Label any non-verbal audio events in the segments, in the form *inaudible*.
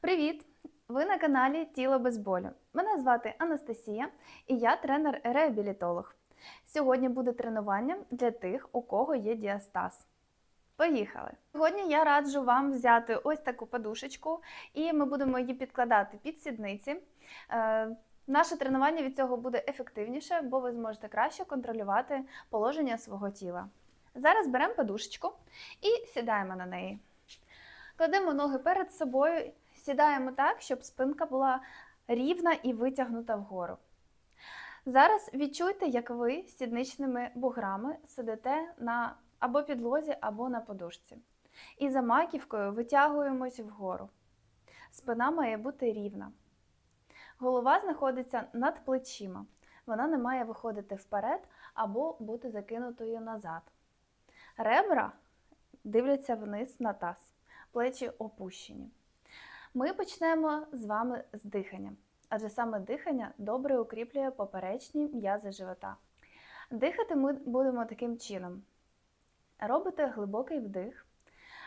Привіт! Ви на каналі Тіло без болю. Мене звати Анастасія і я тренер-реабілітолог. Сьогодні буде тренування для тих, у кого є діастаз. Поїхали! Сьогодні я раджу вам взяти ось таку подушечку, і ми будемо її підкладати під сідниці. Е, Наше тренування від цього буде ефективніше, бо ви зможете краще контролювати положення свого тіла. Зараз беремо подушечку і сідаємо на неї. Кладемо ноги перед собою, сідаємо так, щоб спинка була рівна і витягнута вгору. Зараз відчуйте, як ви сідничними буграми сидите на або підлозі, або на подушці. І за маківкою витягуємось вгору. Спина має бути рівна. Голова знаходиться над плечима. Вона не має виходити вперед або бути закинутою назад. Ребра дивляться вниз на таз, плечі опущені. Ми почнемо з вами з дихання, адже саме дихання добре укріплює поперечні м'язи живота. Дихати ми будемо таким чином. Робите глибокий вдих,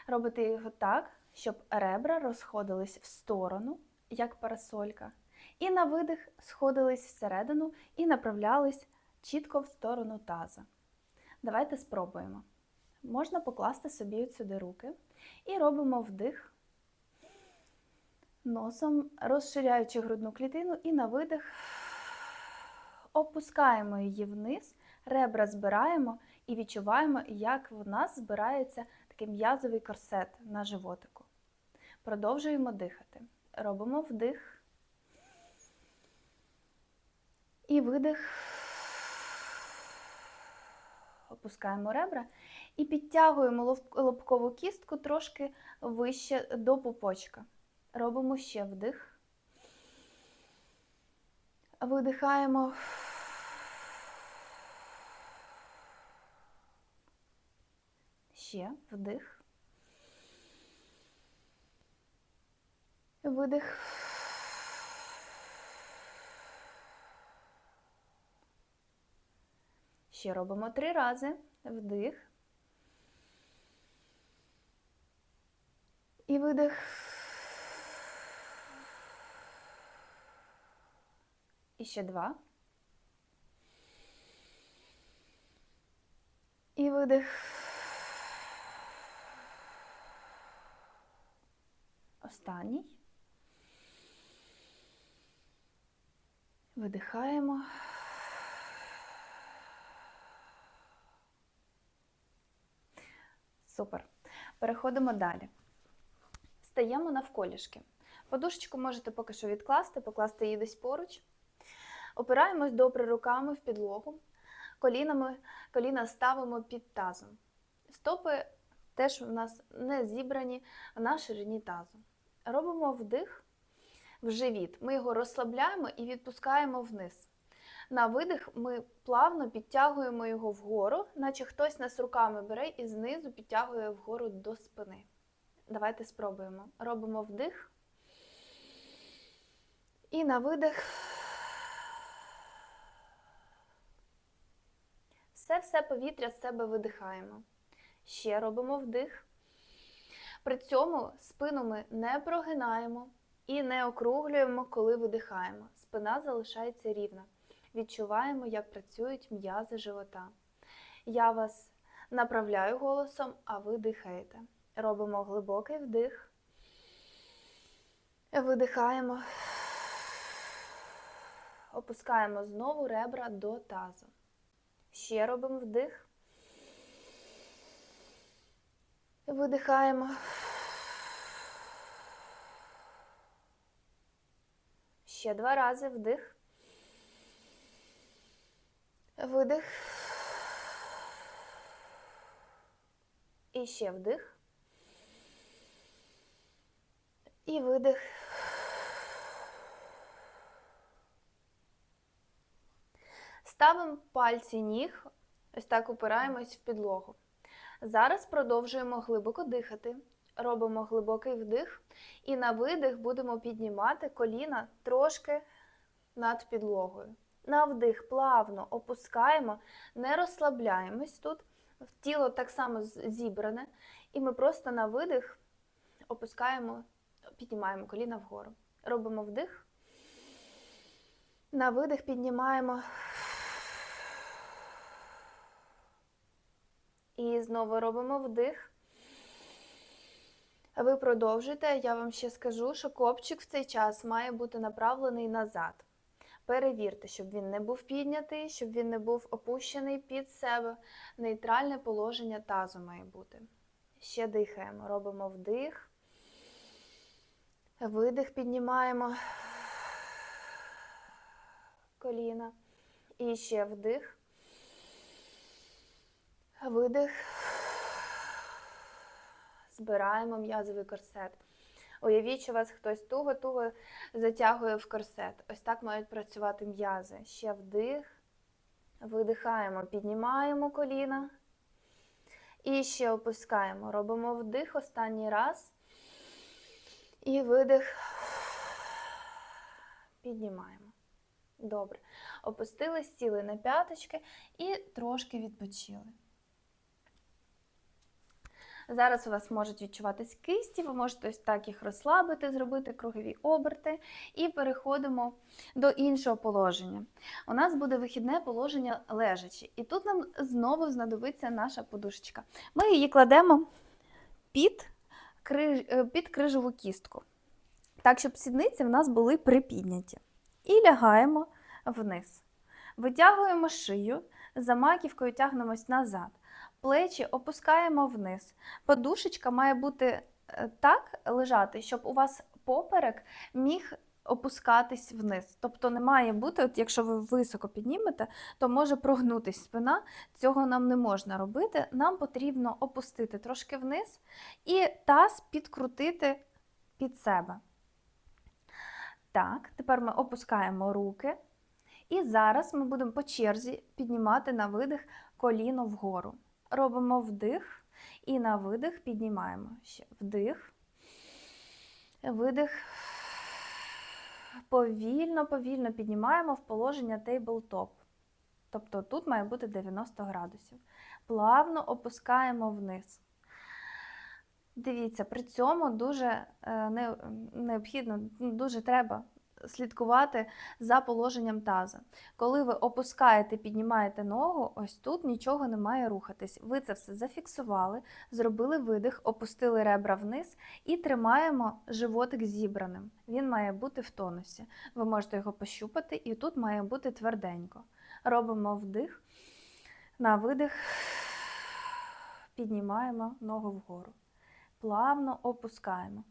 робите його так, щоб ребра розходились в сторону, як парасолька, і на видих сходились всередину і направлялись чітко в сторону таза. Давайте спробуємо. Можна покласти собі сюди руки і робимо вдих носом, розширяючи грудну клітину, і на видих опускаємо її вниз, ребра збираємо і відчуваємо, як в нас збирається такий м'язовий корсет на животику. Продовжуємо дихати. Робимо вдих і видих. Опускаємо ребра і підтягуємо лобкову кістку трошки вище до пупочка. Робимо ще вдих. Видихаємо. Ще вдих. Видих. Ще робимо три рази. Вдих. І видих. І ще два. І видих. Останній. Видихаємо. Супер. Переходимо далі. Стаємо навколішки. Подушечку можете поки що відкласти, покласти її десь поруч. Опираємось добре руками в підлогу. Колінами, коліна ставимо під тазом. Стопи теж у нас не зібрані на ширині тазу. Робимо вдих в живіт. Ми його розслабляємо і відпускаємо вниз. На видих ми плавно підтягуємо його вгору, наче хтось нас руками бере і знизу підтягує вгору до спини. Давайте спробуємо. Робимо вдих. І на видих. Все-все повітря з себе видихаємо. Ще робимо вдих. При цьому спину ми не прогинаємо і не округлюємо, коли видихаємо. Спина залишається рівна. Відчуваємо, як працюють м'язи живота. Я вас направляю голосом, а ви дихаєте. Робимо глибокий вдих. Видихаємо. Опускаємо знову ребра до тазу. Ще робимо вдих. Видихаємо. Ще два рази вдих. Видих. І ще вдих. І видих. Ставимо пальці ніг, ось так упираємось в підлогу. Зараз продовжуємо глибоко дихати. Робимо глибокий вдих і на видих будемо піднімати коліна трошки над підлогою. На вдих плавно опускаємо, не розслабляємось тут. Тіло так само зібране, і ми просто на видих опускаємо, піднімаємо коліна вгору. Робимо вдих. На видих піднімаємо. І знову робимо вдих. Ви продовжуєте. Я вам ще скажу, що копчик в цей час має бути направлений назад. Перевірте, щоб він не був піднятий, щоб він не був опущений під себе. Нейтральне положення тазу має бути. Ще дихаємо. Робимо вдих. Видих піднімаємо коліна. І ще вдих. Видих. Збираємо м'язовий корсет. Уявіть, що вас хтось туго-туго затягує в корсет. Ось так мають працювати м'язи. Ще вдих. Видихаємо, піднімаємо коліна. І ще опускаємо. Робимо вдих останній раз. І видих. Піднімаємо. Добре. Опустились, сіли на п'яточки і трошки відпочили. Зараз у вас можуть відчуватись кисті, ви можете ось так їх розслабити, зробити кругові оберти. І переходимо до іншого положення. У нас буде вихідне положення лежачі. І тут нам знову знадобиться наша подушечка. Ми її кладемо під, е, під крижову кістку. Так, щоб сідниці в нас були припідняті. І лягаємо вниз. Витягуємо шию, за маківкою тягнемось назад. Плечі опускаємо вниз. Подушечка має бути е, так лежати, щоб у вас поперек міг опускатись вниз. Тобто не має бути, от якщо ви високо піднімете, то може прогнутись спина. Цього нам не можна робити. Нам потрібно опустити трошки вниз і таз підкрутити під себе. Так, тепер ми опускаємо руки. І зараз ми будемо по черзі піднімати на видих коліно вгору. Робимо вдих і на видих піднімаємо. Ще вдих, видих. Повільно, повільно піднімаємо в положення тейблтоп. Тобто тут має бути 90 градусів. Плавно опускаємо вниз. Дивіться, при цьому дуже е, не- необхідно, дуже треба слідкувати за положенням таза. Коли ви опускаєте, піднімаєте ногу, ось тут нічого не має рухатись. Ви це все зафіксували, зробили видих, опустили ребра вниз і тримаємо животик зібраним. Він має бути в тонусі. Ви можете його пощупати, і тут має бути тверденько. Робимо вдих, на видих, піднімаємо ногу вгору. Плавно опускаємо.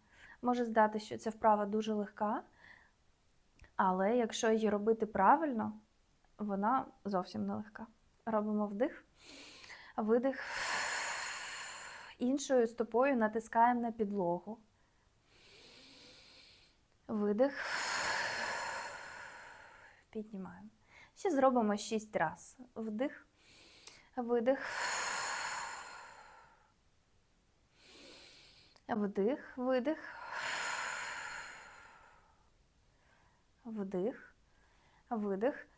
Може здати, що ця вправа дуже легка, але якщо її робити правильно, вона зовсім не легка. Робимо вдих, видих. Іншою стопою натискаємо на підлогу. Видих. Піднімаємо. Ще зробимо 6 разів. Вдих, видих. Вдих, видих. Вдих, видих.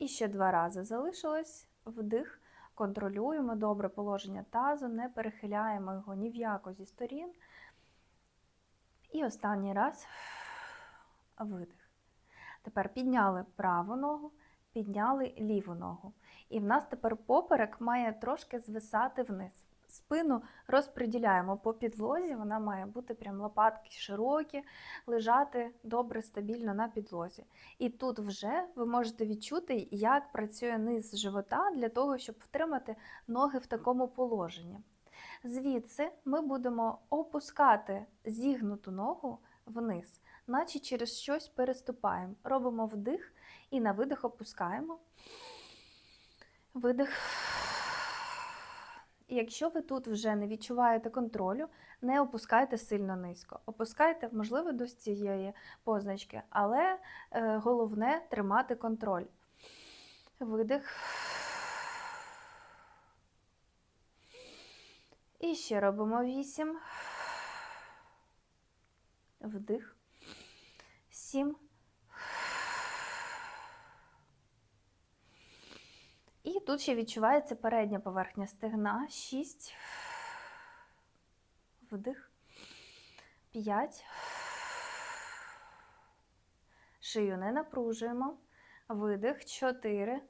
І ще два рази залишилось. Вдих. Контролюємо добре положення тазу, не перехиляємо його ні в яко зі сторін. І останній раз видих. Тепер підняли праву ногу, підняли ліву ногу. І в нас тепер поперек має трошки звисати вниз. Спину розподіляємо по підлозі, вона має бути прям лопатки широкі, лежати добре, стабільно на підлозі. І тут вже ви можете відчути, як працює низ живота для того, щоб втримати ноги в такому положенні. Звідси ми будемо опускати зігнуту ногу вниз, наче через щось переступаємо. Робимо вдих і на видих опускаємо. Видих. Якщо ви тут вже не відчуваєте контролю, не опускайте сильно низько. Опускайте, можливо, до цієї позначки, але е, головне тримати контроль. Видих. І ще робимо 8. Вдих. 7. І тут ще відчувається передня поверхня стегна. 6. Вдих. 5. Шию не напружуємо. Видих. 4.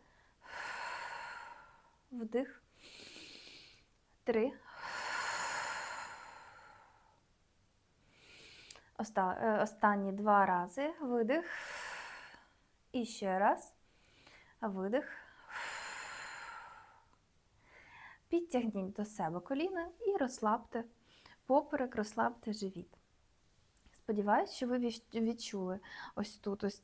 Вдих. 3. Оста- е, Останні два рази. Видих. І ще раз. Видих. Підтягніть до себе коліна і розслабте поперек, розслабте живіт. Сподіваюсь, що ви відчули ось тут, ось,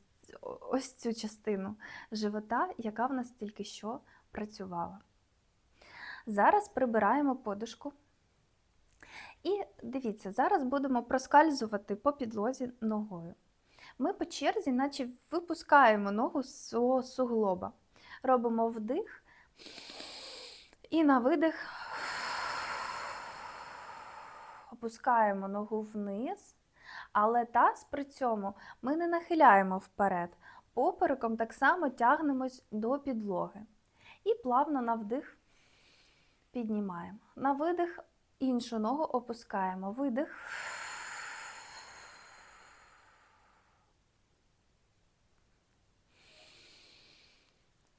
ось цю частину живота, яка в нас тільки що працювала. Зараз прибираємо подушку. І дивіться, зараз будемо проскальзувати по підлозі ногою. Ми по черзі, наче випускаємо ногу з суглоба. Робимо вдих і на видих опускаємо ногу вниз, але таз при цьому ми не нахиляємо вперед. Попереком так само тягнемось до підлоги. І плавно на вдих піднімаємо. На видих іншу ногу опускаємо. Видих.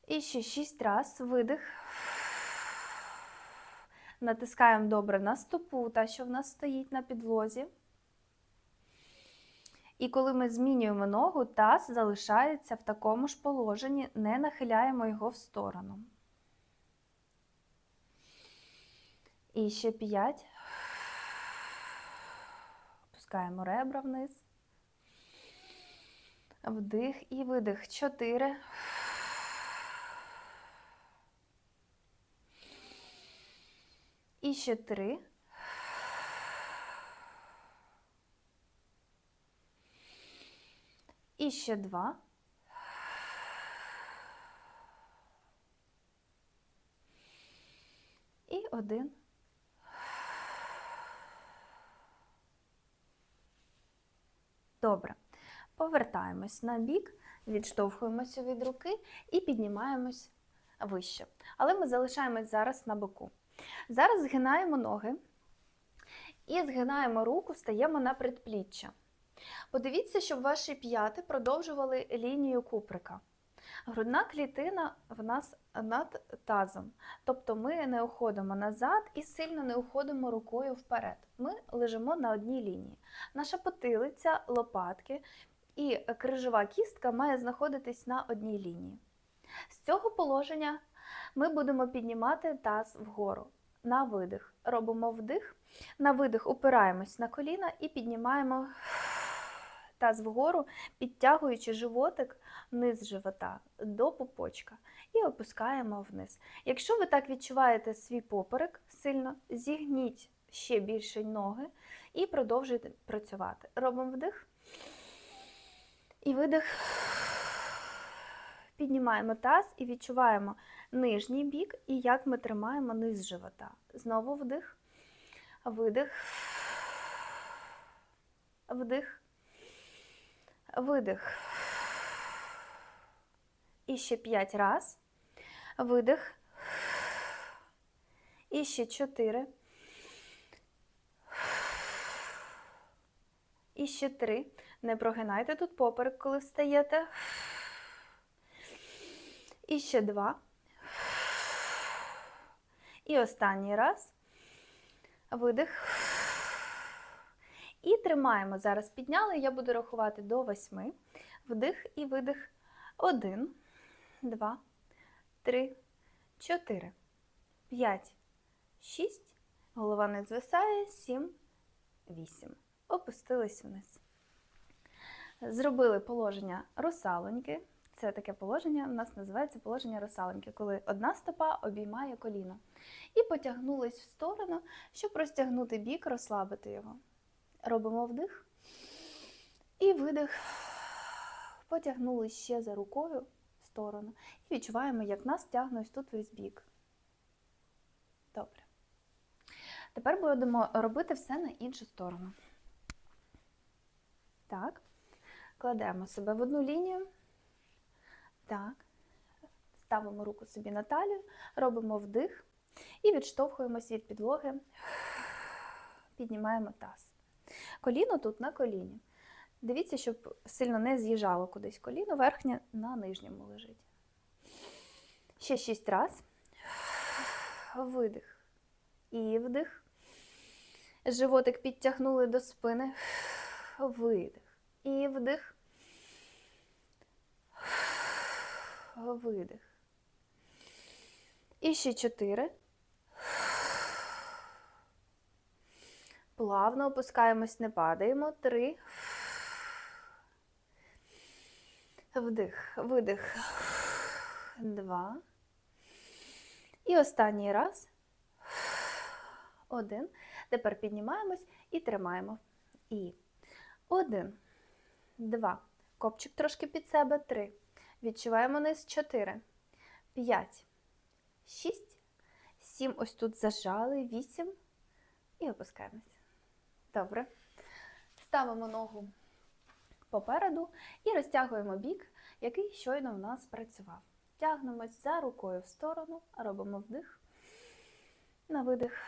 І ще шість раз. Видих. Натискаємо добре на стопу, та, що в нас стоїть на підлозі. І коли ми змінюємо ногу, таз залишається в такому ж положенні, не нахиляємо його в сторону. І ще п'ять. Опускаємо ребра вниз. Вдих і видих. Чотири. І ще три. І ще два. І один. Добре. Повертаємось на бік, відштовхуємося від руки і піднімаємось вище. Але ми залишаємось зараз на боку. Зараз згинаємо ноги і згинаємо руку, стаємо на предпліччя. Подивіться, щоб ваші п'яти продовжували лінію куприка. Грудна клітина в нас над тазом. Тобто ми не уходимо назад і сильно не уходимо рукою вперед. Ми лежимо на одній лінії. Наша потилиця, лопатки і крижова кістка має знаходитись на одній лінії. З цього положення ми будемо піднімати таз вгору. На видих. Робимо вдих. На видих опираємось на коліна і піднімаємо *sighs* таз вгору, підтягуючи животик низ живота до пупочка і опускаємо вниз. Якщо ви так відчуваєте свій поперек сильно, зігніть ще більше ноги і продовжуйте працювати. Робимо вдих і видих. Піднімаємо таз і відчуваємо нижній бік і як ми тримаємо низ живота. Знову вдих, видих, вдих, видих. І ще 5 раз. Видих. І ще 4. І ще 3. Не прогинайте тут поперек, коли встаєте. І ще 2. І останній раз. Видих. І тримаємо. Зараз підняли. Я буду рахувати до 8. Вдих і видих. 1, 2, 3, 4, 5, 6. Голова не звисає. 7, 8. Опустились вниз. Зробили положення русалоньки. Це таке положення, у нас називається положення русалоньки, коли одна стопа обіймає коліно. І потягнулись в сторону, щоб розтягнути бік, розслабити його. Робимо вдих і видих. Потягнули ще за рукою в сторону. І відчуваємо, як нас тягне ось тут весь бік. Добре. Тепер будемо робити все на іншу сторону. Так. Кладемо себе в одну лінію. Так. Ставимо руку собі на талію, робимо вдих і відштовхуємось від підлоги, піднімаємо таз. Коліно тут на коліні. Дивіться, щоб сильно не з'їжджало кудись коліно, верхнє на нижньому лежить. Ще шість раз. Видих. І вдих. Животик підтягнули до спини. Видих. І вдих. Видих. І ще чотири. Плавно опускаємось, не падаємо. Три. Вдих, видих. Два. І останній раз. Один. Тепер піднімаємось і тримаємо. І один, два. Копчик трошки під себе. Три. Відчуваємо низ. Чотири. П'ять. Шість. Сім. Ось тут зажали. Вісім. І опускаємось. Добре. Ставимо ногу попереду і розтягуємо бік, який щойно в нас працював. Тягнемось за рукою в сторону, робимо вдих, на видих,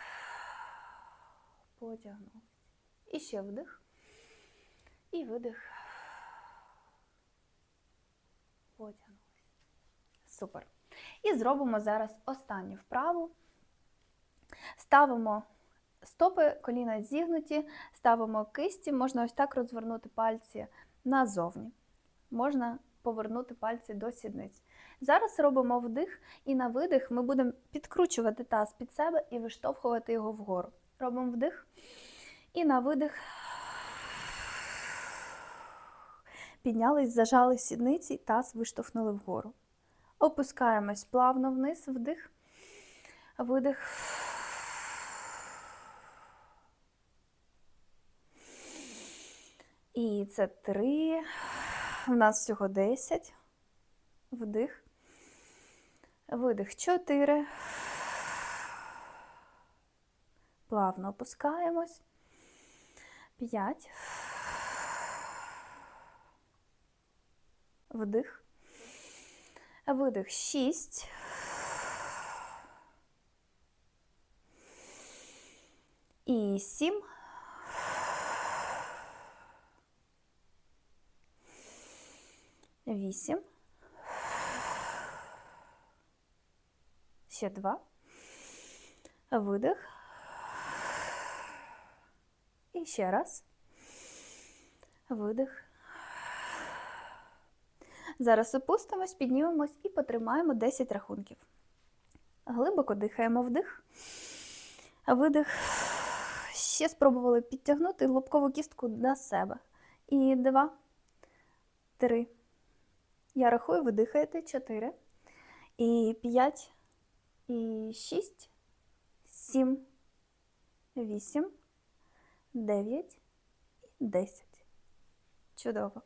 потягнулися. І ще вдих, і видих, потягнулися. Супер. І зробимо зараз останню вправу. Ставимо стопи, коліна зігнуті, ставимо кисті, можна ось так розвернути пальці назовні. Можна повернути пальці до сідниць. Зараз робимо вдих, і на видих ми будемо підкручувати таз під себе і виштовхувати його вгору. Робимо вдих, і на видих піднялись, зажали сідниці, таз виштовхнули вгору. Опускаємось плавно вниз, вдих, видих. І це три. У нас всього 10. Вдих. Видих 4. Плавно опускаємось. 5. Вдих. Видих 6. І 7. Вісім. Ще два. Видих. І ще раз. Видих. Зараз опустимось, піднімемось і потримаємо 10 рахунків. Глибоко дихаємо вдих. Видих. Ще спробували підтягнути лобкову кістку до себе. І два, три. Я рахую, ви дихаєте 4, і 5, і 6, 7, 8, 9 і 10. Чудово.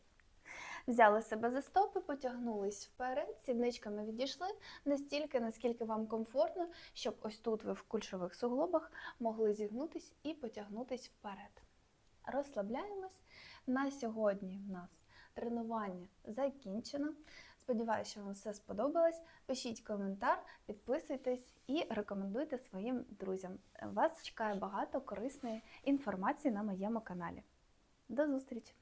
Взяли себе за стопи, потягнулись вперед, сідничками відійшли настільки, наскільки вам комфортно, щоб ось тут ви в кульшових суглобах могли зігнутись і потягнутись вперед. Розслабляємось. На сьогодні в нас тренування закінчено. Сподіваюся, що вам все сподобалось. Пишіть коментар, підписуйтесь і рекомендуйте своїм друзям. Вас чекає багато корисної інформації на моєму каналі. До зустрічі!